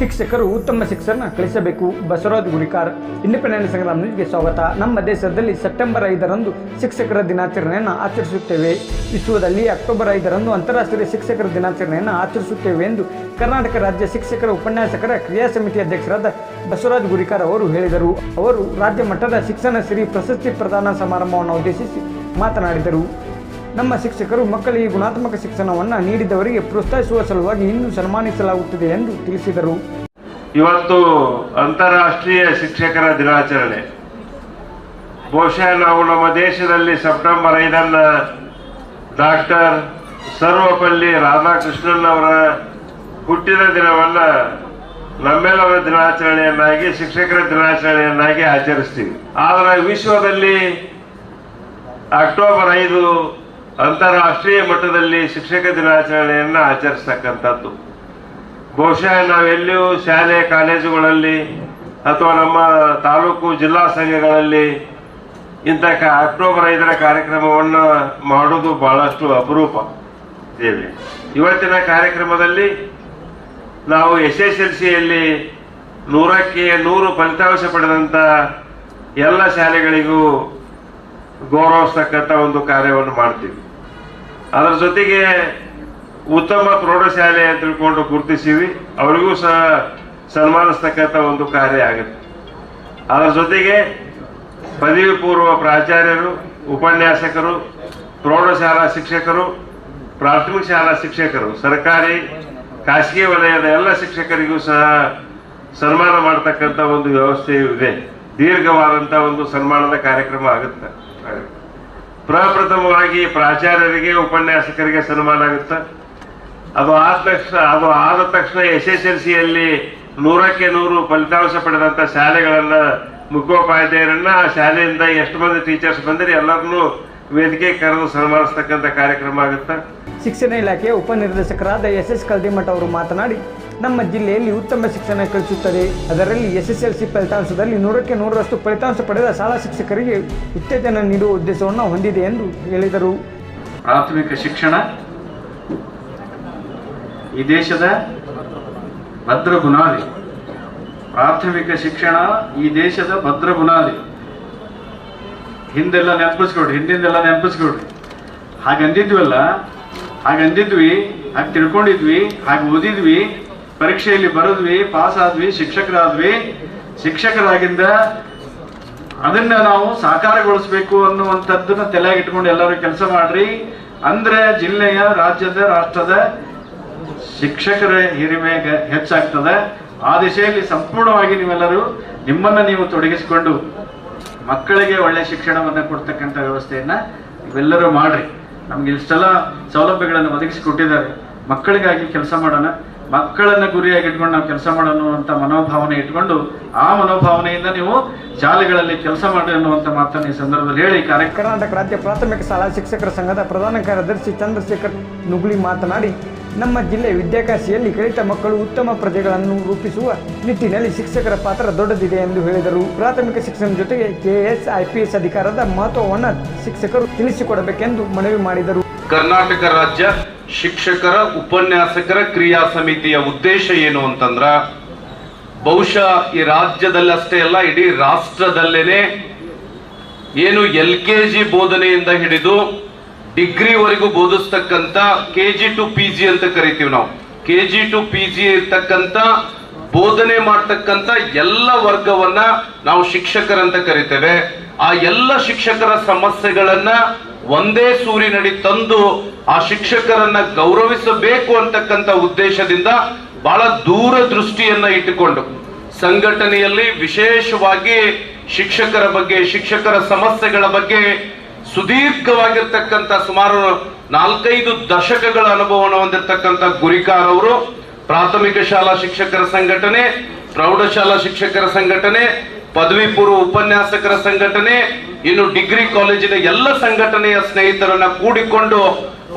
ಶಿಕ್ಷಕರು ಉತ್ತಮ ಶಿಕ್ಷಣ ಕಲಿಸಬೇಕು. ಬಸವರಾಜ್ ಗುರಿಕಾರ್ ಇಂಡಿಪೆಂಡೆನ್ಸ್ ಸಂಗ್ರಾಮ್ ಸ್ವಾಗತ. ನಮ್ಮ ದೇಶದಲ್ಲಿ ಸೆಪ್ಟೆಂಬರ್ ಐದರಂದು ಶಿಕ್ಷಕರ ದಿನಾಚರಣೆಯನ್ನು ಆಚರಿಸುತ್ತೇವೆ. ವಿಶ್ವದಲ್ಲಿ ಅಕ್ಟೋಬರ್ ಐದರಂದು ಅಂತಾರಾಷ್ಟ್ರೀಯ ಶಿಕ್ಷಕರ ದಿನಾಚರಣೆಯನ್ನು ಆಚರಿಸುತ್ತೇವೆ ಎಂದು ಕರ್ನಾಟಕ ರಾಜ್ಯ ಶಿಕ್ಷಕರ ಉಪನ್ಯಾಸಕರ ಕ್ರಿಯಾ ಸಮಿತಿ ಅಧ್ಯಕ್ಷರಾದ ಬಸವರಾಜ್ ಗುರಿಕಾರ್ ಅವರು ಹೇಳಿದರು. ಅವರು ರಾಜ್ಯ ಮಟ್ಟದ ಶಿಕ್ಷಣ ಶ್ರೀ ಪ್ರಶಸ್ತಿ ಪ್ರದಾನ ಸಮಾರಂಭವನ್ನು ಉದ್ದೇಶಿಸಿ ಮಾತನಾಡಿದರು. ನಮ್ಮ ಶಿಕ್ಷಕರು ಮಕ್ಕಳಿಗೆ ಗುಣಾತ್ಮಕ ಶಿಕ್ಷಣವನ್ನು ನೀಡಿದವರಿಗೆ ಪ್ರೋತ್ಸಾಹಿಸುವ ಸಲುವಾಗಿ ಇನ್ನೂ ಸನ್ಮಾನಿಸಲಾಗುತ್ತಿದೆ ಎಂದು ತಿಳಿಸಿದರು. ಇವತ್ತು ಅಂತಾರಾಷ್ಟ್ರೀಯ ಶಿಕ್ಷಕರ ದಿನಾಚರಣೆ. ಬಹುಶಃ ನಾವು ನಮ್ಮ ದೇಶದಲ್ಲಿ ಸೆಪ್ಟೆಂಬರ್ ಐದನ್ನ ಡಾಕ್ಟರ್ ಸರ್ವಪಲ್ಲಿ ರಾಧಾಕೃಷ್ಣನ್ ಅವರ ಹುಟ್ಟಿದ ದಿನವನ್ನ ನಮ್ಮೆಲ್ಲರ ದಿನಾಚರಣೆಯನ್ನಾಗಿ, ಶಿಕ್ಷಕರ ದಿನಾಚರಣೆಯನ್ನಾಗಿ ಆಚರಿಸ್ತೀವಿ. ಆದರೆ ವಿಶ್ವದಲ್ಲಿ ಅಕ್ಟೋಬರ್ ಐದು ಅಂತಾರಾಷ್ಟ್ರೀಯ ಮಟ್ಟದಲ್ಲಿ ಶಿಕ್ಷಕ ದಿನಾಚರಣೆಯನ್ನು ಆಚರಿಸ್ತಕ್ಕಂಥದ್ದು. ಬಹುಶಃ ನಾವೆಲ್ಲಿಯೂ ಶಾಲೆ, ಕಾಲೇಜುಗಳಲ್ಲಿ ಅಥವಾ ನಮ್ಮ ತಾಲೂಕು ಜಿಲ್ಲಾ ಸಂಘಗಳಲ್ಲಿ ಇಂಥ ಕ- ಅಕ್ಟೋಬರ್ ಐದರ ಕಾರ್ಯಕ್ರಮವನ್ನು ಮಾಡೋದು ಬಹಳಷ್ಟು ಅಪರೂಪ. ಇದೆ ಇವತ್ತಿನ ಕಾರ್ಯಕ್ರಮದಲ್ಲಿ ನಾವು ಎಸ್ ಎಸ್ ಎಲ್ ಸಿಯಲ್ಲಿ ನೂರಕ್ಕೆ ನೂರು ಫಲಿತಾಂಶ ಪಡೆದಂಥ ಎಲ್ಲ ಶಾಲೆಗಳಿಗೂ ಗೌರವಿಸ್ತಕ್ಕಂಥ ಒಂದು ಕಾರ್ಯವನ್ನು ಮಾಡ್ತೀವಿ. ಅದರ ಜೊತೆಗೆ ಉತ್ತಮ ಪ್ರೌಢಶಾಲೆ ಅಂತ ತಿಳ್ಕೊಂಡು ಗುರುತಿಸಿವಿ. ಅವರಿಗೂ ಸಹ ಸನ್ಮಾನಿಸ್ತಕ್ಕಂಥ ಒಂದು ಕಾರ್ಯ ಆಗುತ್ತೆ. ಅದರ ಜೊತೆಗೆ ಪದವಿ ಪೂರ್ವ ಪ್ರಾಚಾರ್ಯರು, ಉಪನ್ಯಾಸಕರು, ಪ್ರೌಢಶಾಲಾ ಶಿಕ್ಷಕರು, ಪ್ರಾಥಮಿಕ ಶಾಲಾ ಶಿಕ್ಷಕರು, ಸರ್ಕಾರಿ, ಖಾಸಗಿ ವಲಯದ ಎಲ್ಲ ಶಿಕ್ಷಕರಿಗೂ ಸಹ ಸನ್ಮಾನ ಮಾಡತಕ್ಕಂಥ ಒಂದು ವ್ಯವಸ್ಥೆಯು ಇದೆ. ದೀರ್ಘವಾದಂಥ ಒಂದು ಸನ್ಮಾನದ ಕಾರ್ಯಕ್ರಮ ಆಗುತ್ತೆ. ಪ್ರಪ್ರಥಮವಾಗಿ ಪ್ರಾಚಾರ್ಯರಿಗೆ, ಉಪನ್ಯಾಸಕರಿಗೆ ಸನ್ಮಾನ ಆಗುತ್ತೆ? ಅದು ಆದ ತಕ್ಷಣ, ಅದು ಆದ ತಕ್ಷಣ ಎಸ್ ಎಸ್ ಎಲ್ ಸಿಯಲ್ಲಿ ನೂರಕ್ಕೆ ನೂರು ಫಲಿತಾಂಶ ಪಡೆದಂಥ ಶಾಲೆಗಳನ್ನ ಮುಖ್ಯೋಪಾಧ್ಯಾಯರನ್ನ, ಆ ಶಾಲೆಯಿಂದ ಎಷ್ಟು ಮಂದಿ ಟೀಚರ್ಸ್ ಬಂದರೆ ಎಲ್ಲರನ್ನೂ ವೇದಿಕೆ ಕರೆದು ಸನ್ಮಾನಿಸ್ತಕ್ಕಂಥ ಕಾರ್ಯಕ್ರಮ ಆಗುತ್ತೆ? ಶಿಕ್ಷಣ ಇಲಾಖೆಯ ಉಪನಿರ್ದೇಶಕರಾದ ಎಸ್ ಎಸ್ ಕಲ್ದಿಮಠ ಅವರು ಮಾತನಾಡಿ ನಮ್ಮ ಜಿಲ್ಲೆಯಲ್ಲಿ ಉತ್ತಮ ಶಿಕ್ಷಣ ಕಲಿಸುತ್ತದೆ. ಅದರಲ್ಲಿ ಎಸ್ ಎಸ್ ಎಲ್ ಸಿ ಫಲಿತಾಂಶದಲ್ಲಿ ನೂರಕ್ಕೆ ನೂರರಷ್ಟು ಫಲಿತಾಂಶ ಪಡೆದ ಶಾಲಾ ಶಿಕ್ಷಕರಿಗೆ ಉತ್ತೇಜನ ನೀಡುವ ಉದ್ದೇಶವನ್ನು ಹೊಂದಿದೆ ಎಂದು ಹೇಳಿದರು. ಪ್ರಾಥಮಿಕ ಶಿಕ್ಷಣ ಈ ದೇಶದ ಭದ್ರ ಬುನಾದಿ ಪ್ರಾಥಮಿಕ ಶಿಕ್ಷಣ ಈ ದೇಶದ ಭದ್ರ ಬುನಾದಿ ಹಿಂದೆಲ್ಲ ನೆನಪಿಸ್ಕೊಡ್ರಿ ಹಿಂದಿಂದೆಲ್ಲ ನೆನಪಿಸ್ಕೊಡ್ರಿ ಹಾಗಂದಿದ್ವಲ್ಲ, ಹಾಗಂದಿದ್ವಿ, ಹಾಗೆ ತಿಳ್ಕೊಂಡಿದ್ವಿ, ಹಾಗೆ ಓದಿದ್ವಿ ಪರೀಕ್ಷೆಯಲ್ಲಿ ಬರೆದ್ವಿ ಪಾಸ್ ಆದ್ವಿ ಶಿಕ್ಷಕರಾದ್ವಿ. ಶಿಕ್ಷಕರಾಗಿಂದ ಅದನ್ನ ನಾವು ಸಾಕಾರಗೊಳಿಸ್ಬೇಕು ಅನ್ನುವಂಥದ್ದನ್ನ ತಲೆಯಾಗಿಟ್ಕೊಂಡು ಎಲ್ಲರೂ ಕೆಲಸ ಮಾಡ್ರಿ. ಅಂದ್ರೆ ಜಿಲ್ಲೆಯ, ರಾಜ್ಯದ, ರಾಷ್ಟ್ರದ ಶಿಕ್ಷಕರ ಹಿರಿಮೆ ಹೆಚ್ಚಾಗ್ತದೆ. ಆ ದಿಶೆಯಲ್ಲಿ ಸಂಪೂರ್ಣವಾಗಿ ನೀವೆಲ್ಲರೂ ನಿಮ್ಮನ್ನ ನೀವು ತೊಡಗಿಸಿಕೊಂಡು ಮಕ್ಕಳಿಗೆ ಒಳ್ಳೆ ಶಿಕ್ಷಣವನ್ನು ಕೊಡ್ತಕ್ಕಂಥ ವ್ಯವಸ್ಥೆಯನ್ನ ನೀವೆಲ್ಲರೂ ಮಾಡ್ರಿ. ನಮ್ಗೆ ಇಷ್ಟೆಲ್ಲ ಸೌಲಭ್ಯಗಳನ್ನು ಒದಗಿಸಿಕೊಟ್ಟಿದ್ದಾರೆ. ಮಕ್ಕಳಿಗಾಗಿ ಕೆಲಸ ಮಾಡೋಣ. ಮಕ್ಕಳನ್ನ ಗುರಿಯಾಗಿ ಇಟ್ಕೊಂಡು ನಾವು ಕೆಲಸ ಮಾಡೋಣ ಅಂತ ಮನೋಭಾವನೆ ಇಟ್ಕೊಂಡು ಆ ಮನೋಭಾವನೆಯಿಂದ ನೀವು ಶಾಲೆಗಳಲ್ಲಿ ಕೆಲಸ ಮಾಡಿ ಅನ್ನುವಂಥ ಮಾತನ್ನು ಈ ಸಂದರ್ಭದಲ್ಲಿ ಹೇಳಿ. ಕಾರ್ಯಕ್ರಮ ಕರ್ನಾಟಕ ರಾಜ್ಯ ಪ್ರಾಥಮಿಕ ಶಾಲಾ ಶಿಕ್ಷಕರ ಸಂಘದ ಪ್ರಧಾನ ಕಾರ್ಯದರ್ಶಿ ಚಂದ್ರಶೇಖರ್ ನುಗ್ಲಿ ಮಾತನಾಡಿ, ನಮ್ಮ ಜಿಲ್ಲೆ ವಿದ್ಯಾಕಾಶಿಯಲ್ಲಿ ಕಲಿತ ಮಕ್ಕಳು ಉತ್ತಮ ಪ್ರಜೆಗಳನ್ನು ರೂಪಿಸುವ ನಿಟ್ಟಿನಲ್ಲಿ ಶಿಕ್ಷಕರ ಪಾತ್ರ ದೊಡ್ಡದಿದೆ ಎಂದು ಹೇಳಿದರು. ಪ್ರಾಥಮಿಕ ಶಿಕ್ಷಣ ಜೊತೆಗೆ ಕೆಎಸ್ ಐಪಿಎಸ್ ಅಧಿಕಾರದ ಮಹತ್ವವನ್ನು ಶಿಕ್ಷಕರು ತಿಳಿಸಿಕೊಡಬೇಕೆಂದು ಮನವಿ ಮಾಡಿದರು. ಕರ್ನಾಟಕ ರಾಜ್ಯ ಶಿಕ್ಷಕರ, ಉಪನ್ಯಾಸಕರ ಕ್ರಿಯಾ ಸಮಿತಿಯ ಉದ್ದೇಶ ಏನು ಅಂತಂದ್ರ, ಬಹುಶಃ ಈ ರಾಜ್ಯದಲ್ಲಷ್ಟೇ ಅಲ್ಲ, ಇಡೀ ರಾಷ್ಟ್ರದಲ್ಲೇನೆ ಏನು ಎಲ್ ಕೆ ಜಿ ಬೋಧನೆಯಿಂದ ಹಿಡಿದು ಡಿಗ್ರಿವರೆಗೂ ಬೋಧಿಸ್ತಕ್ಕಂಥ K G to P G ಅಂತ ಕರಿತೀವಿ ನಾವು. K G to P G ಇರ್ತಕ್ಕಂಥ ಬೋಧನೆ ಮಾಡ್ತಕ್ಕಂಥ ಎಲ್ಲ ವರ್ಗವನ್ನ ನಾವು ಶಿಕ್ಷಕರಂತ ಕರಿತೇವೆ. ಆ ಎಲ್ಲ ಶಿಕ್ಷಕರ ಸಮಸ್ಯೆಗಳನ್ನ ಒಂದೇ ಸೂರಿನಡಿ ತಂದು ಆ ಶಿಕ್ಷಕರನ್ನ ಗೌರವಿಸಬೇಕು ಅಂತಕ್ಕಂಥ ಉದ್ದೇಶದಿಂದ ಬಹಳ ದೂರದೃಷ್ಟಿಯನ್ನ ಇಟ್ಟುಕೊಂಡು ಸಂಘಟನೆಯಲ್ಲಿ ವಿಶೇಷವಾಗಿ ಶಿಕ್ಷಕರ ಬಗ್ಗೆ, ಶಿಕ್ಷಕರ ಸಮಸ್ಯೆಗಳ ಬಗ್ಗೆ ಸುದೀರ್ಘವಾಗಿರ್ತಕ್ಕಂಥ ಸುಮಾರು ನಾಲ್ಕೈದು ದಶಕಗಳ ಅನುಭವವನ್ನು ಹೊಂದಿರತಕ್ಕಂಥ ಗುರಿಕಾರ್ ಅವರು, ಪ್ರಾಥಮಿಕ ಶಾಲಾ ಶಿಕ್ಷಕರ ಸಂಘಟನೆ, ಪ್ರೌಢಶಾಲಾ ಶಿಕ್ಷಕರ ಸಂಘಟನೆ, ಪದವಿ ಪೂರ್ವ ಉಪನ್ಯಾಸಕರ ಸಂಘಟನೆ ಇನ್ನು ಡಿಗ್ರಿ ಕಾಲೇಜಿನ ಎಲ್ಲ ಸಂಘಟನೆಯ ಸ್ನೇಹಿತರನ್ನ ಕೂಡಿಕೊಂಡು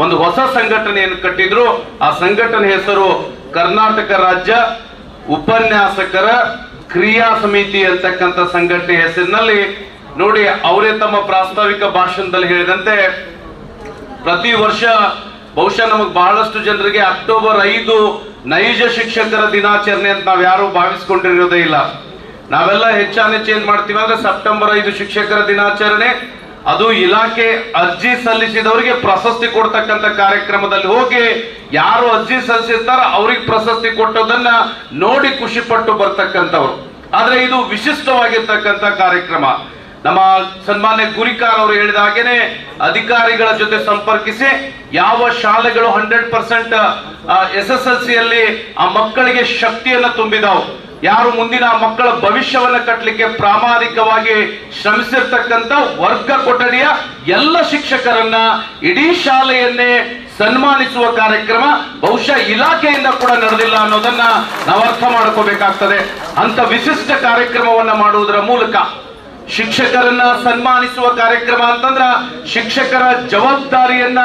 ಒಂದು ಹೊಸ ಸಂಘಟನೆಯನ್ನು ಕಟ್ಟಿದ್ರು. ಆ ಸಂಘಟನೆ ಹೆಸರು ಕರ್ನಾಟಕ ರಾಜ್ಯ ಉಪನ್ಯಾಸಕರ ಕ್ರಿಯಾ ಸಮಿತಿ ಅಂತಕ್ಕಂಥ ಸಂಘಟನೆ ಹೆಸರಿನಲ್ಲಿ. ನೋಡಿ, ಅವರೇ ತಮ್ಮ ಪ್ರಾಸ್ತಾವಿಕ ಭಾಷಣದಲ್ಲಿ ಹೇಳಿದಂತೆ, ಪ್ರತಿ ವರ್ಷ ಬಹುಶಃ ನಮಗೆ ಬಹಳಷ್ಟು ಜನರಿಗೆ ಅಕ್ಟೋಬರ್ ಐದು ನೈಜ ಶಿಕ್ಷಕರ ದಿನಾಚರಣೆ ಅಂತ ನಾವು ಯಾರು ಭಾವಿಸ್ಕೊಂಡಿರೋದೇ ಇಲ್ಲ. ನಾವೆಲ್ಲ ಹೆಚ್ಚಾನೆ ಚೇಂಜ್ ಮಾಡ್ತೀವಿ ಅಂದ್ರೆ ಸೆಪ್ಟೆಂಬರ್ ಐದು ಶಿಕ್ಷಕರ ದಿನಾಚರಣೆ. ಅದು ಇಲಾಖೆ ಅರ್ಜಿ ಸಲ್ಲಿಸಿದವರಿಗೆ ಪ್ರಶಸ್ತಿ ಕೊಡ್ತಕ್ಕಂಥ ಕಾರ್ಯಕ್ರಮದಲ್ಲಿ ಹೋಗಿ ಯಾರು ಅರ್ಜಿ ಸಲ್ಲಿಸಿರ್ತಾರ ಅವ್ರಿಗೆ ಪ್ರಶಸ್ತಿ ಕೊಟ್ಟೋದನ್ನ ನೋಡಿ ಖುಷಿ ಪಟ್ಟು ಬರ್ತಕ್ಕಂಥವ್ರು. ಆದ್ರೆ ಇದು ವಿಶಿಷ್ಟವಾಗಿರ್ತಕ್ಕಂಥ ಕಾರ್ಯಕ್ರಮ. ನಮ್ಮ ಸನ್ಮಾನ್ಯ ಗುರಿಕಾರ್ ಅವರು ಹೇಳಿದ ಹಾಗೇನೆ, ಅಧಿಕಾರಿಗಳ ಜೊತೆ ಸಂಪರ್ಕಿಸಿ, ಯಾವ ಶಾಲೆಗಳು hundred percent S S L ಸಿಯಲ್ಲಿ ಆ ಮಕ್ಕಳಿಗೆ ಶಕ್ತಿಯನ್ನು ತುಂಬಿದಾವು. ಯಾರು ಮುಂದಿನ ಮಕ್ಕಳ ಭವಿಷ್ಯವನ್ನ ಕಟ್ಟಲಿಕ್ಕೆ ಪ್ರಾಮಾಣಿಕವಾಗಿ ಶ್ರಮಿಸಿರ್ತಕ್ಕಂಥ ವರ್ಗ ಕೊಠಡಿಯ ಎಲ್ಲ ಶಿಕ್ಷಕರನ್ನ ಇಡೀ ಶಾಲೆಯನ್ನೇ ಸನ್ಮಾನಿಸುವ ಕಾರ್ಯಕ್ರಮ ಬಹುಶಃ ಇಲಾಖೆಯಿಂದ ಕೂಡ ನಡೆದಿಲ್ಲ ಅನ್ನೋದನ್ನ ನಾವು ಅರ್ಥ ಮಾಡ್ಕೋಬೇಕಾಗ್ತದೆ. ಅಂತ ವಿಶಿಷ್ಟ ಕಾರ್ಯಕ್ರಮವನ್ನ ಮಾಡುವುದರ ಮೂಲಕ ಶಿಕ್ಷಕರನ್ನ ಸನ್ಮಾನಿಸುವ ಕಾರ್ಯಕ್ರಮ ಅಂತಂದ್ರ ಶಿಕ್ಷಕರ ಜವಾಬ್ದಾರಿಯನ್ನ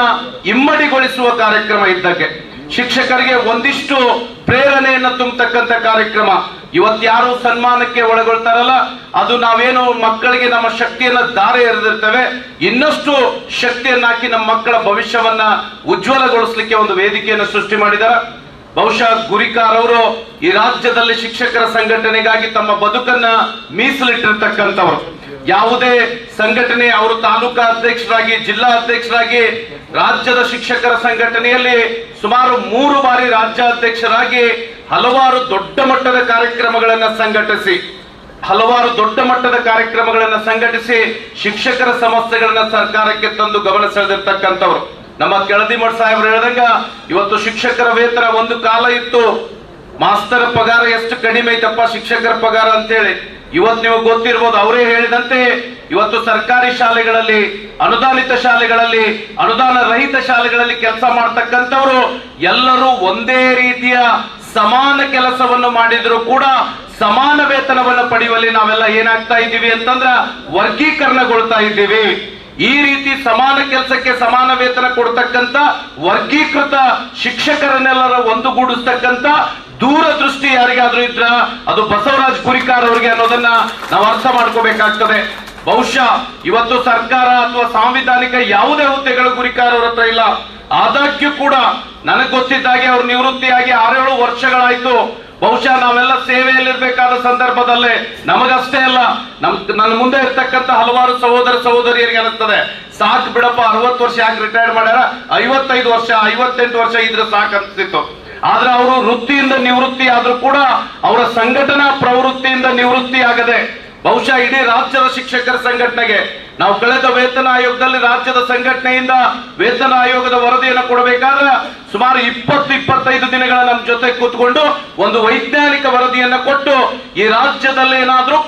ಇಮ್ಮಡಿಗೊಳಿಸುವ ಕಾರ್ಯಕ್ರಮ ಇದ್ದಕ್ಕೆ. ಶಿಕ್ಷಕರಿಗೆ ಒಂದಿಷ್ಟು ಪ್ರೇರಣೆಯನ್ನು ತುಂಬತಕ್ಕಂಥ ಕಾರ್ಯಕ್ರಮ. ಇವತ್ತು ಯಾರು ಸನ್ಮಾನಕ್ಕೆ ಒಳಗೊಳ್ತಾರಲ್ಲ, ಅದು ನಾವೇನು ಮಕ್ಕಳಿಗೆ ನಮ್ಮ ಶಕ್ತಿಯನ್ನ ದಾರೆ ಎರೆದಿರ್ತೇವೆ, ಇನ್ನಷ್ಟು ಶಕ್ತಿಯನ್ನಾಕಿ ನಮ್ಮ ಮಕ್ಕಳ ಭವಿಷ್ಯವನ್ನ ಉಜ್ವಲಗೊಳಿಸ್ಲಿಕ್ಕೆ ಒಂದು ವೇದಿಕೆಯನ್ನು ಸೃಷ್ಟಿ ಮಾಡಿದಾರ. ಬಹುಶಃ ಗುರಿಕಾರ್ ಅವರು ಈ ರಾಜ್ಯದಲ್ಲಿ ಶಿಕ್ಷಕರ ಸಂಘಟನೆಗಾಗಿ ತಮ್ಮ ಬದುಕನ್ನ ಮೀಸಲಿಟ್ಟಿರ್ತಕ್ಕಂಥವ್ರು. ಯಾವುದೇ ಸಂಘಟನೆ ಅವರು ತಾಲೂಕಾ ಅಧ್ಯಕ್ಷರಾಗಿ, ಜಿಲ್ಲಾ ಅಧ್ಯಕ್ಷರಾಗಿ, ರಾಜ್ಯದ ಶಿಕ್ಷಕರ ಸಂಘಟನೆಯಲ್ಲಿ ಸುಮಾರು ಮೂರು ಬಾರಿ ರಾಜ್ಯಾಧ್ಯಕ್ಷರಾಗಿ ಹಲವಾರು ದೊಡ್ಡ ಮಟ್ಟದ ಕಾರ್ಯಕ್ರಮಗಳನ್ನ ಸಂಘಟಿಸಿ, ಹಲವಾರು ದೊಡ್ಡ ಮಟ್ಟದ ಕಾರ್ಯಕ್ರಮಗಳನ್ನ ಸಂಘಟಿಸಿ ಶಿಕ್ಷಕರ ಸಮಸ್ಯೆಗಳನ್ನ ಸರ್ಕಾರಕ್ಕೆ ತಂದು ಗಮನ ಸೆಳೆದಿರ್ತಕ್ಕಂಥವ್ರು. ನಮ್ಮ ಕೆಳದಿ ಮಠ ಸಾಹೇಬ್ರು ಹೇಳ್ದಂಗ, ಇವತ್ತು ಶಿಕ್ಷಕರ ವೇತನ ಒಂದು ಕಾಲ ಇತ್ತು. ಮಾಸ್ತರ ಪಗಾರ ಎಷ್ಟು ಕಡಿಮೆ ಐತಪ್ಪ ಶಿಕ್ಷಕರ ಪಗಾರ ಅಂತೇಳಿ. ಇವತ್ತು ನೀವು ಗೊತ್ತಿರ್ಬೋದು, ಅವರೇ ಹೇಳಿದಂತೆ ಇವತ್ತು ಸರ್ಕಾರಿ ಶಾಲೆಗಳಲ್ಲಿ, ಅನುದಾನಿತ ಶಾಲೆಗಳಲ್ಲಿ, ಅನುದಾನ ರಹಿತ ಶಾಲೆಗಳಲ್ಲಿ ಕೆಲಸ ಮಾಡ್ತಕ್ಕಂಥವ್ರು ಎಲ್ಲರೂ ಒಂದೇ ರೀತಿಯ ಸಮಾನ ಕೆಲಸವನ್ನು ಮಾಡಿದ್ರು ಕೂಡ ಸಮಾನ ವೇತನವನ್ನು ಪಡೆಯುವಲ್ಲಿ ನಾವೆಲ್ಲ ಏನಾಗ್ತಾ ಇದ್ದೀವಿ ಅಂತಂದ್ರ ವರ್ಗೀಕರಣಗೊಳ್ತಾ ಇದ್ದೀವಿ. ಈ ರೀತಿ ಸಮಾನ ಕೆಲಸಕ್ಕೆ ಸಮಾನ ವೇತನ ಕೊಡ್ತಕ್ಕಂತ ವರ್ಗೀಕೃತ ಶಿಕ್ಷಕರನ್ನೆಲ್ಲರ ಒಂದುಗೂಡಿಸ್ತಕ್ಕಂತ ದೂರದೃಷ್ಟಿ ಯಾರಿಗಾದ್ರೂ ಇದ್ರ ಅದು ಬಸವರಾಜ್ ಪುರಿಕಾರ್ ಅವರಿಗೆ ಅನ್ನೋದನ್ನ ನಾವು ಅರ್ಥ ಮಾಡ್ಕೋಬೇಕಾಗ್ತದೆ. ಬಹುಶಃ ಇವತ್ತು ಸರ್ಕಾರ ಅಥವಾ ಸಾಂವಿಧಾನಿಕ ಯಾವುದೇ ಹುದ್ದೆಗಳು ಗುರಿಕಾರ ಅವ್ರ ಹತ್ರ ಇಲ್ಲ. ಆದಾಗ್ಯೂ ಕೂಡ ನನಗೆ ಗೊತ್ತಿದ್ದಾಗೆ ಅವ್ರು ನಿವೃತ್ತಿಯಾಗಿ ಆರೇಳು ವರ್ಷಗಳಾಯ್ತು. ಬಹುಶಃ ನಾವೆಲ್ಲ ಸೇವೆಯಲ್ಲಿರ್ಬೇಕಾದ ಸಂದರ್ಭದಲ್ಲೇ ನಮಗಷ್ಟೇ ನಮ್, ನನ್ನ ಮುಂದೆ ಇರ್ತಕ್ಕಂಥ ಹಲವಾರು ಸಹೋದರ ಸಹೋದರಿಯರಿಗೆ ಅನಿಸ್ತದೆ. ಸಾಕ್ ಬಿಡಪ್ಪ, ಅರವತ್ತು ವರ್ಷ ಯಾಕೆ ರಿಟೈರ್ಡ್ ಮಾಡ್ಯಾರ? ಐವತ್ತೈದು ವರ್ಷ, ಐವತ್ತೆಂಟು ವರ್ಷ ಇದ್ರೆ ಸಾಕ್ ಅನ್ಸ್ತಿತ್ತು ಆದ್ರೆ ಅವರು ವೃತ್ತಿಯಿಂದ ನಿವೃತ್ತಿ ಆದ್ರೂ ಕೂಡ ಅವರ ಸಂಘಟನಾ ಪ್ರವೃತ್ತಿಯಿಂದ ನಿವೃತ್ತಿ ಆಗದೆ, ಬಹುಶಃ ಇಡೀ ರಾಜ್ಯದ ಶಿಕ್ಷಕರ ಸಂಘಟನೆಗೆ, ನಾವು ಕಳೆದ ವೇತನ ಆಯೋಗದಲ್ಲಿ ರಾಜ್ಯದ ಸಂಘಟನೆಯಿಂದ ವೇತನ ಆಯೋಗದ ವರದಿಯನ್ನು ಕೊಡಬೇಕಾದ್ರೆ ಸುಮಾರು ಇಪ್ಪತ್ತು, ಇಪ್ಪತ್ತೈದು ದಿನಗಳ ನಮ್ಮ ಜೊತೆ ಕೂತ್ಕೊಂಡು ಒಂದು ವೈಜ್ಞಾನಿಕ ವರದಿಯನ್ನು ಕೊಟ್ಟು ಈ ರಾಜ್ಯದಲ್ಲಿ ಏನಾದ್ರೂ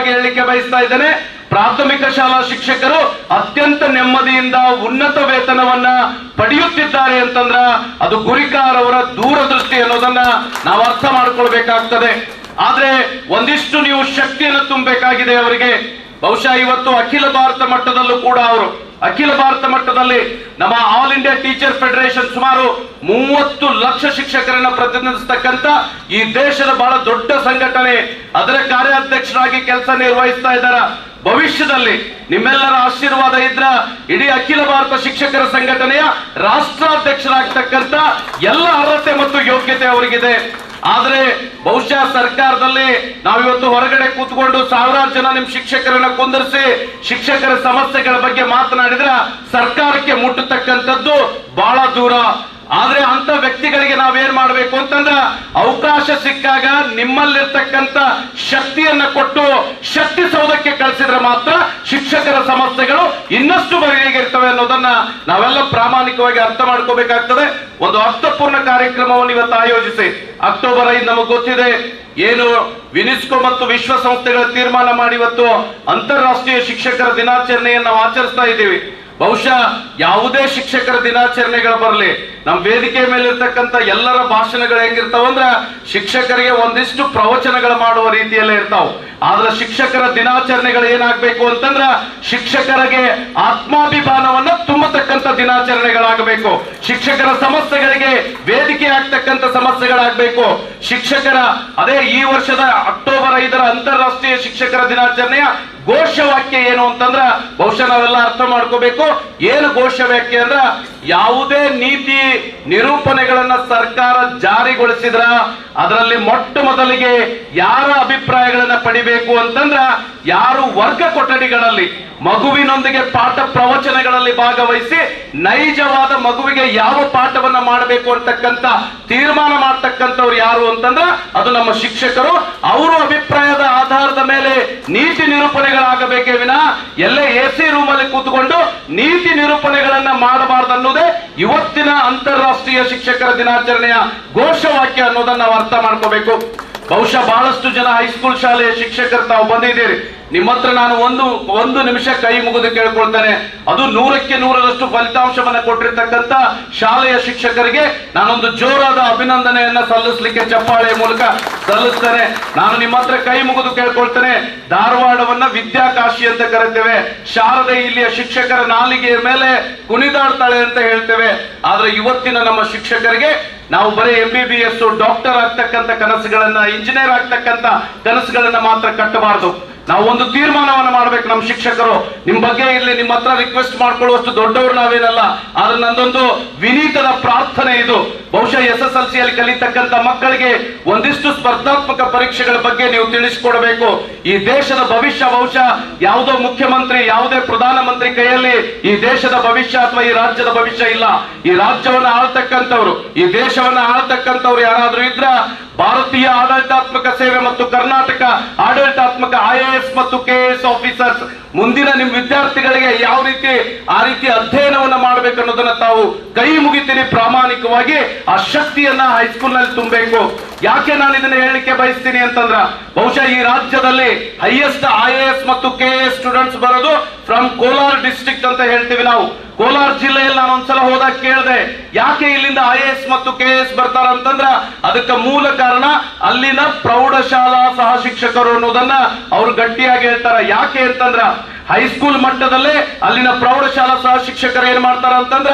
ಪ್ರಾಮಾಣಿಕವಾಗಿ ಹೇಳಲಿಕ್ಕೆ ಬಯಸ್ತಾ ಇದ್ದೇನೆ. ಪ್ರಾಥಮಿಕ ಶಾಲಾ ಶಿಕ್ಷಕರು ಅತ್ಯಂತ ನೆಮ್ಮದಿಯಿಂದ ಉನ್ನತ ವೇತನವನ್ನ ಪಡೆಯುತ್ತಿದ್ದಾರೆ ಅಂತಂದ್ರ ಅದು ಗುರಿಕಾರ್ ಅವರ ದೂರದೃಷ್ಟಿ ಅನ್ನೋದನ್ನ ನಾವು ಅರ್ಥ ಮಾಡ್ಕೊಳ್ಬೇಕಾಗ್ತದೆ. ಆದ್ರೆ ಒಂದಿಷ್ಟು ನೀವು ಶಕ್ತಿಯನ್ನು ತುಂಬಬೇಕಾಗಿದೆ ಅವರಿಗೆ. ಬಹುಶಃ ಇವತ್ತು ಅಖಿಲ ಭಾರತ ಮಟ್ಟದಲ್ಲೂ ಕೂಡ ಅವರು, ಅಖಿಲ ಭಾರತ ಮಟ್ಟದಲ್ಲಿ ನಮ್ಮ ಆಲ್ ಇಂಡಿಯಾ ಟೀಚರ್ ಫೆಡರೇಷನ್ ಸುಮಾರು ಮೂವತ್ತು ಲಕ್ಷ ಶಿಕ್ಷಕರನ್ನ ಪ್ರತಿನಿಧಿಸತಕ್ಕಂತ ಈ ದೇಶದ ಬಹಳ ದೊಡ್ಡ ಸಂಘಟನೆ. ಅದರ ಕಾರ್ಯಾಧ್ಯಕ್ಷರಾಗಿ ಕೆಲಸ ನಿರ್ವಹಿಸ್ತಾ ಇದ್ದಾರ ಭವಿಷ್ಯದಲ್ಲಿ ನಿಮ್ಮೆಲ್ಲರ ಆಶೀರ್ವಾದ ಇದ್ರ ಇಡೀ ಅಖಿಲ ಭಾರತ ಶಿಕ್ಷಕರ ಸಂಘಟನೆಯ ರಾಷ್ಟ್ರಾಧ್ಯಕ್ಷರಾಗ್ತಕ್ಕಂಥ ಎಲ್ಲ ಅರ್ಹತೆ ಮತ್ತು ಯೋಗ್ಯತೆ ಅವರಿಗಿದೆ. ಆದ್ರೆ ಬಹುಶಃ ಸರ್ಕಾರದಲ್ಲಿ ನಾವಿವತ್ತು ಹೊರಗಡೆ ಕೂತ್ಕೊಂಡು ಸಾವಿರಾರು ಜನ ನಿಮ್ ಶಿಕ್ಷಕರನ್ನ ಕುಂದರಿಸಿ ಶಿಕ್ಷಕರ ಸಮಸ್ಯೆಗಳ ಬಗ್ಗೆ ಮಾತನಾಡಿದ್ರ ಸರ್ಕಾರಕ್ಕೆ ಮುಟ್ಟತಕ್ಕಂಥದ್ದು ಬಹಳ ದೂರ. ಆದ್ರೆ ಅಂತ ವ್ಯಕ್ತಿಗಳಿಗೆ ನಾವೇನ್ ಮಾಡಬೇಕು ಅಂತಂದ್ರ ಅವಕಾಶ ಸಿಕ್ಕಾಗ ನಿಮ್ಮಲ್ಲಿರ್ತಕ್ಕಂಥ ಶಕ್ತಿಯನ್ನ ಕೊಟ್ಟು ಶಕ್ತಿ ಮಾತ್ರ ಶಿಕ್ಷಕರ ಸಮಸ್ಯೆಗಳು ಇನ್ನಷ್ಟು ಬಗೆಯಾಗಿರ್ತವೆ ಅನ್ನೋದನ್ನ ನಾವೆಲ್ಲ ಪ್ರಾಮಾಣಿಕವಾಗಿ ಅರ್ಥ ಮಾಡ್ಕೋಬೇಕಾಗ್ತದೆ. ಒಂದು ಅರ್ಥಪೂರ್ಣ ಕಾರ್ಯಕ್ರಮವನ್ನು ಇವತ್ತು ಆಯೋಜಿಸಿ. ಅಕ್ಟೋಬರ್ ಐದು ನಮಗೆ ಗೊತ್ತಿದೆ, ಏನು ವಿನಿಸ್ಕೋ ಮತ್ತು ವಿಶ್ವಸಂಸ್ಥೆಗಳ ತೀರ್ಮಾನ ಮಾಡಿ ಇವತ್ತು ಅಂತಾರಾಷ್ಟ್ರೀಯ ಶಿಕ್ಷಕರ ದಿನಾಚರಣೆಯನ್ನು ಆಚರಿಸ್ತಾ ಇದ್ದೀವಿ. ಬಹುಶಃ ಯಾವುದೇ ಶಿಕ್ಷಕರ ದಿನಾಚರಣೆಗಳು ಬರಲಿ ನಮ್ಮ ವೇದಿಕೆ ಮೇಲೆ ಇರ್ತಕ್ಕಂಥ ಎಲ್ಲರ ಭಾಷಣಗಳು ಹೆಂಗಿರ್ತಾವಂದ್ರ ಶಿಕ್ಷಕರಿಗೆ ಒಂದಿಷ್ಟು ಪ್ರವಚನಗಳು ಮಾಡುವ ರೀತಿಯಲ್ಲೇ ಇರ್ತಾವ. ಆದ್ರೆ ಶಿಕ್ಷಕರ ದಿನಾಚರಣೆಗಳು ಏನಾಗಬೇಕು ಅಂತಂದ್ರ ಶಿಕ್ಷಕರಿಗೆ ಆತ್ಮಾಭಿಮಾನವನ್ನ ತುಂಬತಕ್ಕಂಥ ದಿನಾಚರಣೆಗಳಾಗಬೇಕು. ಶಿಕ್ಷಕರ ಸಮಸ್ಯೆಗಳಿಗೆ ವೇದಿಕೆ ಆಗ್ತಕ್ಕಂಥ ಸಮಸ್ಯೆಗಳಾಗಬೇಕು. ಶಿಕ್ಷಕರ, ಅದೇ ಈ ವರ್ಷದ ಅಕ್ಟೋಬರ್ ಐದರ ಅಂತಾರಾಷ್ಟ್ರೀಯ ಶಿಕ್ಷಕರ ದಿನಾಚರಣೆಯ ಘೋಷವಾಕ್ಯ ಏನು ಅಂತಂದ್ರ ಬಹುಶಃ ನಾವೆಲ್ಲ ಅರ್ಥ ಮಾಡ್ಕೋಬೇಕು. ಏನು ಘೋಷವಾಕ್ಯ ಅಂದ್ರ ಯಾವುದೇ ನೀತಿ ನಿರೂಪಣೆಗಳನ್ನ ಸರ್ಕಾರ ಜಾರಿಗೊಳಿಸಿದ್ರ ಅದರಲ್ಲಿ ಮೊಟ್ಟ ಮೊದಲಿಗೆ ಯಾರ ಅಭಿಪ್ರಾಯಗಳನ್ನ ಪಡಿಬೇಕು ಅಂತಂದ್ರ ಯಾರು ವರ್ಗ ಕೊಠಡಿಗಳಲ್ಲಿ, ಮಗುವಿನೊಂದಿಗೆ ಪಾಠ ಪ್ರವಚನಗಳಲ್ಲಿ ಭಾಗವಹಿಸಿ ನೈಜವಾದ ಮಗುವಿಗೆ ಯಾವ ಪಾಠವನ್ನ ಮಾಡಬೇಕು ಅಂತಕ್ಕಂತ ತೀರ್ಮಾನ ಮಾಡ್ತಕ್ಕಂಥವ್ರು ಯಾರು ಅಂತಂದ್ರ ಅದು ನಮ್ಮ ಶಿಕ್ಷಕರು ಅವರು ಅಭಿಪ್ರಾಯದ ಆಧಾರದ ಮೇಲೆ ನೀತಿ ನಿರೂಪಣೆಗಳಾಗಬೇಕೇ ವಿನ ಎಲ್ಲೇ ಎ ಸಿ ರೂಮ್ ಕೂತ್ಕೊಂಡು ನೀತಿ ನಿರೂಪಣೆಗಳನ್ನ ಮಾಡಬಾರ್ದು ಅನ್ನೋದೇ ಇವತ್ತಿನ ಅಂತಾರಾಷ್ಟ್ರೀಯ ಶಿಕ್ಷಕರ ದಿನಾಚರಣೆಯ ಘೋಷವಾಕ್ಯ ಅನ್ನೋದನ್ನ ಅರ್ಥ ಮಾಡ್ಕೋಬೇಕು. ಬಹುಶಃ ಬಹಳಷ್ಟು ಜನ ಹೈಸ್ಕೂಲ್ ಶಾಲೆಯ ಶಿಕ್ಷಕರು ತಾವು ಬಂದಿದ್ದೀರಿ. ನಿಮ್ಮ ಹತ್ರ ನಾನು ಒಂದು ಒಂದು ನಿಮಿಷ ಕೈ ಮುಗಿದು ಕೇಳ್ಕೊಳ್ತೇನೆ. ಅದು ನೂರಕ್ಕೆ ನೂರರಷ್ಟು ಫಲಿತಾಂಶವನ್ನ ಕೊಟ್ಟಿರ್ತಕ್ಕಂಥ ಶಾಲೆಯ ಶಿಕ್ಷಕರಿಗೆ ನಾನೊಂದು ಜೋರಾದ ಅಭಿನಂದನೆಯನ್ನ ಸಲ್ಲಿಸಲಿಕ್ಕೆ ಚಪ್ಪಾಳೆಯ ಮೂಲಕ ಸಲ್ಲಿಸ್ತೇನೆ. ನಾನು ನಿಮ್ಮ ಹತ್ರ ಕೈ ಮುಗಿದು ಕೇಳ್ಕೊಳ್ತೇನೆ. ಧಾರವಾಡವನ್ನ ವಿದ್ಯಾಕಾಶಿ ಅಂತ ಕರಿತೇವೆ. ಶಾರದೆ ಇಲ್ಲಿಯ ಶಿಕ್ಷಕರ ನಾಲಿಗೆಯ ಮೇಲೆ ಕುಣಿದಾಡ್ತಾಳೆ ಅಂತ ಹೇಳ್ತೇವೆ. ಆದ್ರೆ ಇವತ್ತಿನ ನಮ್ಮ ಶಿಕ್ಷಕರಿಗೆ ನಾವು ಬರೀ M B B S doctor ಆಗ್ತಕ್ಕಂಥ ಕನಸುಗಳನ್ನ ಇಂಜಿನಿಯರ್ ಆಗ್ತಕ್ಕಂಥ ಕನಸುಗಳನ್ನ ಮಾತ್ರ ಕಟ್ಟಬಾರದು. ನಾವು ಒಂದು ತೀರ್ಮಾನವನ್ನು ಮಾಡ್ಬೇಕು ನಮ್ಮ ಶಿಕ್ಷಕರು. ನಿಮ್ ಬಗ್ಗೆ ಇಲ್ಲಿ ನಿಮ್ಮ ಹತ್ರ ರಿಕ್ವೆಸ್ಟ್ ಮಾಡ್ಕೊಳ್ಳುವಷ್ಟು ದೊಡ್ಡವರು ನಾವೇನಲ್ಲ. ಆದ್ರೆ ನಂದೊಂದು ವಿನೀತದ ಪ್ರಾರ್ಥನೆ ಇದು. ಬಹುಶಃ ಎಸ್ ಎಸ್ ಎಲ್ ಸಿ ಅಲ್ಲಿ ಕಲಿತಕ್ಕಂಥ ಮಕ್ಕಳಿಗೆ ಒಂದಿಷ್ಟು ಸ್ಪರ್ಧಾತ್ಮಕ ಪರೀಕ್ಷೆಗಳ ಬಗ್ಗೆ ನೀವು ತಿಳಿಸಿಕೊಡಬೇಕು. ಈ ದೇಶದ ಭವಿಷ್ಯ ಬಹುಶಃ ಯಾವುದೋ ಮುಖ್ಯಮಂತ್ರಿ, ಯಾವುದೇ ಪ್ರಧಾನಮಂತ್ರಿ ಕೈಯಲ್ಲಿ ಈ ದೇಶದ ಭವಿಷ್ಯ ಅಥವಾ ಈ ರಾಜ್ಯದ ಭವಿಷ್ಯ ಇಲ್ಲ. ಈ ರಾಜ್ಯವನ್ನ ಆಳ್ತಕ್ಕಂಥವ್ರು, ಈ ದೇಶವನ್ನ ಆಳ್ತಕ್ಕಂಥವ್ರು ಯಾರಾದ್ರೂ ಇದ್ರ ಭಾರತೀಯ ಆಡಳಿತಾತ್ಮಕ ಸೇವೆ ಮತ್ತು ಕರ್ನಾಟಕ ಆಡಳಿತಾತ್ಮಕ ಐಎಎಸ್ ಎಸ್ ಮತ್ತು ಕೆ ಎಸ್ ಆಫೀಸರ್ಸ್ ಮುಂದಿನ ನಿಮ್ ವಿದ್ಯಾರ್ಥಿಗಳಿಗೆ ಯಾವ ರೀತಿ ಆ ರೀತಿ ಅಧ್ಯಯನವನ್ನ ಮಾಡ್ಬೇಕನ್ನೋದನ್ನ ತಾವು ಕೈ ಮುಗಿತೀರಿ ಪ್ರಾಮಾಣಿಕವಾಗಿ. ಆ ಶಕ್ತಿಯನ್ನ ಹೈಸ್ಕೂಲ್ ತುಂಬಬೇಕು. ಯಾಕೆ ನಾನು ಇದನ್ನ ಹೇಳಲಿಕ್ಕೆ ಬಯಸ್ತೀನಿ ಅಂತಂದ್ರ, ಬಹುಶಃ ಈ ರಾಜ್ಯದಲ್ಲಿ ಹೈಯೆಸ್ಟ್ ಐ ಎಸ್ ಮತ್ತು ಕೆ ಎಸ್ ಸ್ಟೂಡೆಂಟ್ಸ್ ಬರೋದು ಫ್ರಮ್ ಕೋಲಾರ್ ಡಿಸ್ಟ್ರಿಕ್ಟ್ ಅಂತ ಹೇಳ್ತೀವಿ ನಾವು. ಕೋಲಾರ ಜಿಲ್ಲೆಯಲ್ಲಿ ನಾನು ಒಂದ್ಸಲ ಹೋದಾಗ ಕೇಳಿದೆ, ಯಾಕೆ ಇಲ್ಲಿಂದ ಐ ಎಸ್ ಮತ್ತು ಕೆ ಎಸ್ ಬರ್ತಾರ ಅಂತಂದ್ರ, ಅದಕ್ಕೆ ಮೂಲ ಕಾರಣ ಅಲ್ಲಿನ ಪ್ರೌಢಶಾಲಾ ಸಹ ಶಿಕ್ಷಕರು ಅನ್ನೋದನ್ನ ಅವ್ರು ಗಟ್ಟಿಯಾಗಿ ಹೇಳ್ತಾರ. ಯಾಕೆ ಅಂತಂದ್ರ ಹೈಸ್ಕೂಲ್ ಮಟ್ಟದಲ್ಲೇ ಅಲ್ಲಿನ ಪ್ರೌಢಶಾಲಾ ಸಹ ಶಿಕ್ಷಕರು ಏನ್ ಮಾಡ್ತಾರ ಅಂತಂದ್ರ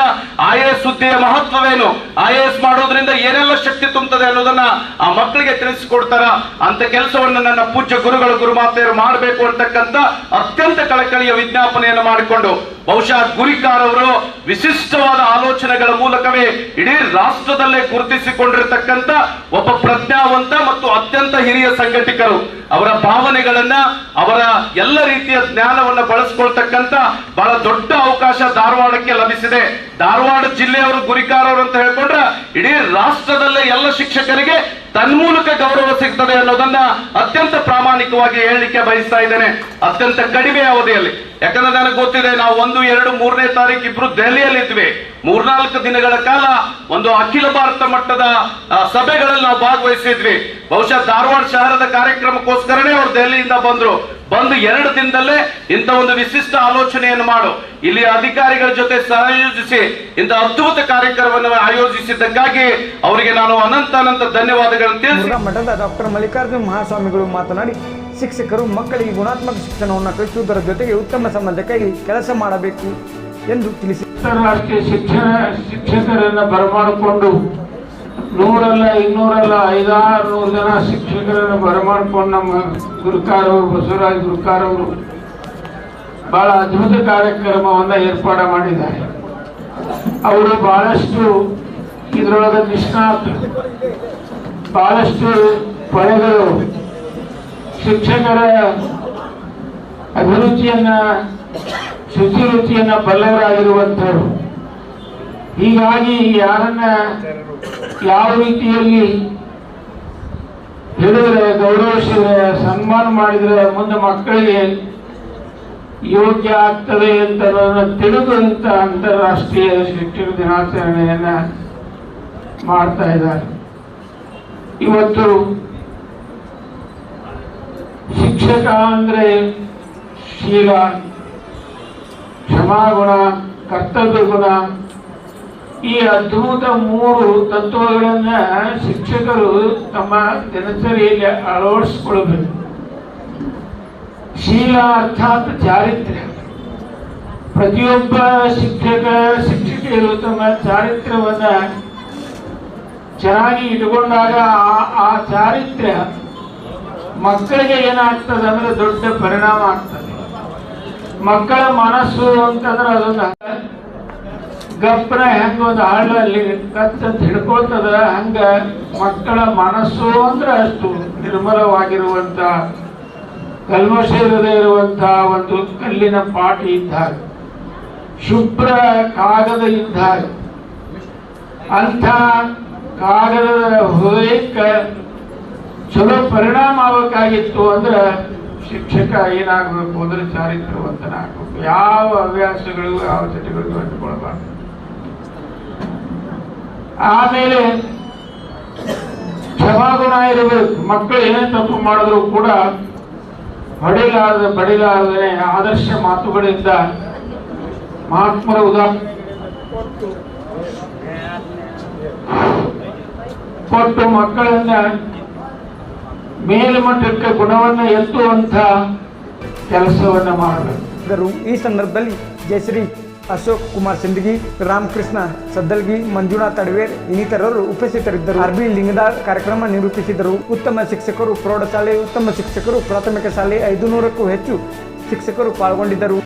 ಐ ಎಸ್ ಹುದ್ದೆಯ ಮಹತ್ವವೇನು? ಐ ಎ ಎಸ್ ಮಾಡೋದ್ರಿಂದ ಏನೆಲ್ಲ ಶಕ್ತಿ ತುಂಬುತ್ತದೆ ಅನ್ನೋದನ್ನ ಆ ಮಕ್ಕಳಿಗೆ ತಿಳಿಸಿಕೊಡ್ತಾರ. ಅಂತ ಕೆಲಸವನ್ನು ನನ್ನ ಪೂಜ್ಯ ಗುರುಗಳು, ಗುರುಮಾತೆಯರು ಮಾಡಬೇಕು ಅಂತಕ್ಕಂಥ ಅತ್ಯಂತ ಕಳಕಳಿಯ ವಿಜ್ಞಾಪನೆಯನ್ನು ಮಾಡಿಕೊಂಡು ಬಹುಶಃ ಗುರಿಕಾರ್ ಅವರು ವಿಶಿಷ್ಟವಾದ ಆಲೋಚನೆಗಳ ಮೂಲಕವೇ ಇಡೀ ರಾಷ್ಟ್ರದಲ್ಲೇ ಗುರುತಿಸಿಕೊಂಡಿರತಕ್ಕಂತ ಒಬ್ಬ ಪ್ರಜ್ಞಾವಂತ ಮತ್ತು ಅತ್ಯಂತ ಹಿರಿಯ ಸಂಘಟಕರು. ಅವರ ಭಾವನೆಗಳನ್ನ, ಅವರ ಎಲ್ಲ ರೀತಿಯ ಜ್ಞಾನವನ್ನ ಬಳಸ್ಕೊಳ್ತಕ್ಕಂತ ಬಹಳ ದೊಡ್ಡ ಅವಕಾಶ ಧಾರವಾಡಕ್ಕೆ ಲಭಿಸಿದೆ. ಧಾರವಾಡ ಜಿಲ್ಲೆಯವರು ಗುರಿಕಾರ್ ಅವರು ಅಂತ ಹೇಳ್ಕೊಂಡ್ರೆ ಇಡೀ ರಾಷ್ಟ್ರದಲ್ಲೇ ಎಲ್ಲ ಶಿಕ್ಷಕರಿಗೆ ತನ್ಮೂಲಕ ಗೌರವ ಸಿಗ್ತದೆ ಅನ್ನೋದನ್ನ ಅತ್ಯಂತ ಪ್ರಾಮಾಣಿಕವಾಗಿ ಹೇಳಲಿಕ್ಕೆ ಬಯಸ್ತಾ ಇದ್ದೇನೆ. ಅತ್ಯಂತ ಕಡಿಮೆ ಅವಧಿಯಲ್ಲಿ. ಯಾಕಂದ್ರೆ ನನಗೆ ಗೊತ್ತಿದೆ, ನಾವು ಒಂದು, ಎರಡು, ಮೂರನೇ ತಾರೀಕು ಇಬ್ರು ದೆಹಲಿಯಲ್ಲಿ ಇದ್ವಿ ಮೂರ್ನಾಲ್ಕು ದಿನಗಳ ಕಾಲ ಒಂದು ಅಖಿಲ ಭಾರತ ಮಟ್ಟದ ಸಭೆಗಳಲ್ಲಿ ನಾವು ಭಾಗವಹಿಸಿದ್ವಿ. ಬಹುಶಃ ಧಾರವಾಡ ಶಹರದ ಕಾರ್ಯಕ್ರಮಕ್ಕೋಸ್ಕರನೇ ಅವ್ರು ದೆಹಲಿಯಿಂದ ಬಂದ್ರು. ಬಂದು ಎರಡು ದಿನದಲ್ಲೇ ಇಂಥ ಒಂದು ವಿಶಿಷ್ಟ ಆಲೋಚನೆಯನ್ನು ಮಾಡು. ಇಲ್ಲಿ ಅಧಿಕಾರಿಗಳ ಜೊತೆ ಸಂಯೋಜಿಸಿ ಇಂಥ ಅದ್ಭುತ ಕಾರ್ಯಕ್ರಮವನ್ನು ಆಯೋಜಿಸಿದ್ದಕ್ಕಾಗಿ ಅವರಿಗೆ ನಾನು ಅನಂತ ಅನಂತ ಧನ್ಯವಾದಗಳನ್ನು ತಿಳಿಸಿ ಮಠದ ಡಾಕ್ಟರ್ ಮಲ್ಲಿಕಾರ್ಜುನ ಮಹಾಸ್ವಾಮಿಗಳು ಮಾತನಾಡಿ ಶಿಕ್ಷಕರು ಮಕ್ಕಳಿಗೆ ಗುಣಾತ್ಮಕ ಶಿಕ್ಷಣವನ್ನು ಕಲಿಸುವುದರ ಜೊತೆಗೆ ಉತ್ತಮ ಸಮಾಜಕ್ಕಾಗಿ ಕೆಲಸ ಮಾಡಬೇಕು ಎಂದು ತಿಳಿಸಿ ಅಂತಾರಾಷ್ಟ್ರೀಯ ಶಿಕ್ಷಣ ಶಿಕ್ಷಕರನ್ನು ಬರಮಾಡಿಕೊಂಡು ನೂರಲ್ಲ, ಇನ್ನೂರಲ್ಲ, ಐದಾರು ನೂರು ಜನ ಶಿಕ್ಷಕರನ್ನು ಬರಮಾಡ್ಕೊಂಡು ನಮ್ಮ ಗುರುಕಾರ್ ಅವರು ಬಸವರಾಜ್ ಗುರುಕಾರ್ ಅವರು ಬಹಳ ಅದ್ಭುತ ಕಾರ್ಯಕ್ರಮವನ್ನ ಏರ್ಪಾಡು ಮಾಡಿದ್ದಾರೆ. ಅವರು ಬಹಳಷ್ಟು ಇದರೊಳಗೆ ನಿಷ್ಣಾತ ಬಹಳಷ್ಟು ಪಡೆಗಳು, ಶಿಕ್ಷಕರ ಅಭಿರುಚಿಯನ್ನ, ಶುಚಿರುಚಿಯನ್ನ ಬಲ್ಲವರಾಗಿರುವಂಥವ್ರು. ಹೀಗಾಗಿ ಯಾರನ್ನ ಯಾವ ರೀತಿಯಲ್ಲಿ ಹೇಳಿದ್ರೆ ಗೌರವಿಸಿದ್ರೆ, ಸನ್ಮಾನ ಮಾಡಿದ್ರೆ ಮುಂದೆ ಮಕ್ಕಳಿಗೆ ಯೋಗ್ಯ ಆಗ್ತದೆ ಅಂತ ತಿಳಿದಂತ ಅಂತಾರಾಷ್ಟ್ರೀಯ ಶಿಕ್ಷಣ ದಿನಾಚರಣೆಯನ್ನ ಮಾಡ್ತಾ ಇದ್ದಾರೆ. ಇವತ್ತು ಶಿಕ್ಷಕ ಅಂದ್ರೆ ಶೀಲ, ಕ್ಷಮಾಗುಣ, ಕರ್ತವ್ಯ ಗುಣ ಈ ಅದ್ಭುತ ಮೂರು ತತ್ವಗಳನ್ನ ಶಿಕ್ಷಕರು ತಮ್ಮ ದಿನಚರಿಯಲ್ಲಿ ಅಳವಡಿಸಿಕೊಳ್ಳಬೇಕು. ಶೀಲ ಅರ್ಥಾತ್ ಚಾರಿತ್ರ್ಯ. ಪ್ರತಿಯೊಬ್ಬ ಶಿಕ್ಷಕ, ಶಿಕ್ಷಕಿಯರು ತಮ್ಮ ಚಾರಿತ್ರ್ಯವನ್ನ ಚೆನ್ನಾಗಿ ಇಟ್ಕೊಂಡಾಗ ಆ- ಚಾರಿತ್ರ್ಯ ಮಕ್ಕಳಿಗೆ ಏನಾಗ್ತದೆ ಅಂದ್ರೆ ದೊಡ್ಡ ಪರಿಣಾಮ ಆಗ್ತದೆ. ಮಕ್ಕಳ ಮನಸ್ಸು ಅಂತಂದ್ರೆ ಅದನ್ನ ಗಪ್ಪನ ಹೆಂಗ ಒಂದು ಹಾಡಲ್ಲಿ ಕತ್ತಂತ ಹಿಡ್ಕೊಳ್ತದ ಹಂಗ ಮಕ್ಕಳ ಮನಸ್ಸು ಅಂದ್ರೆ ಅಷ್ಟು ನಿರ್ಮಲವಾಗಿರುವಂತ ಕಲ್ಮಶಿರದೇ ಇರುವಂತ ಒಂದು ಕಲ್ಲಿನ ಪಾಟಿ ಇದ್ದಾಗ ಶುಭ್ರ ಕಾಗದ ಇದ್ದಾಗ ಅಂಥ ಕಾಗದದ ಹೃದಯಕ್ಕೆ ಚಲೋ ಪರಿಣಾಮ ಆಗಬೇಕಾಗಿತ್ತು ಅಂದ್ರೆ ಶಿಕ್ಷಕ ಏನಾಗಬೇಕು ಅಂದ್ರೆ ಚಾರಿತ್ರವಂತನಾಗಬೇಕು ಯಾವ ಹವ್ಯಾಸಗಳಿಗೂ ಯಾವ ಚಟಗಳಿಗೂ ಅಂಟಿಕೊಳ್ಬಾರ್ದು ಆಮೇಲೆ ಕ್ಷಮಾಗುಣ ಇರಬೇಕು ಮಕ್ಕಳು ಏನೇ ತಪ್ಪು ಮಾಡಿದ್ರು ಕೂಡ ಹೊಡಿಲಾರದ ಬಡಿಲಾರದೇ ಆದರ್ಶ ಮಾತುಗಳಿಂದ ಮಹಾತ್ಮರ ಉದಾಹರಣೆ ಕೊಟ್ಟು ಮಕ್ಕಳನ್ನ ಮೇಲ್ಮಟ್ಟಕ್ಕೆ ಗುಣವನ್ನು ಎತ್ತುವಂತ ಕೆಲಸವನ್ನ ಮಾಡಬೇಕು. ಈ ಸಂದರ್ಭದಲ್ಲಿ ಜಯಶ್ರೀ ಅಶೋಕ್ ಕುಮಾರ್ ಸಿಂದಗಿ, ರಾಮಕೃಷ್ಣ ಸದ್ದಲ್ಗಿ, ಮಂಜುನಾಥ್ ತಡವೇರ್ ಇನ್ನಿತರರು ಉಪಸ್ಥಿತರಿದ್ದರು. ಅರ್ಬಿ ಲಿಂಗದಾಳ್ ಕಾರ್ಯಕ್ರಮ ನಿರೂಪಿಸಿದರು. ಉತ್ತಮ ಶಿಕ್ಷಕರು ಪ್ರೌಢಶಾಲೆ, ಉತ್ತಮ ಶಿಕ್ಷಕರು ಪ್ರಾಥಮಿಕ ಶಾಲೆ ಐದು ನೂರಕ್ಕೂ ಹೆಚ್ಚು ಶಿಕ್ಷಕರು ಪಾಲ್ಗೊಂಡಿದ್ದರು.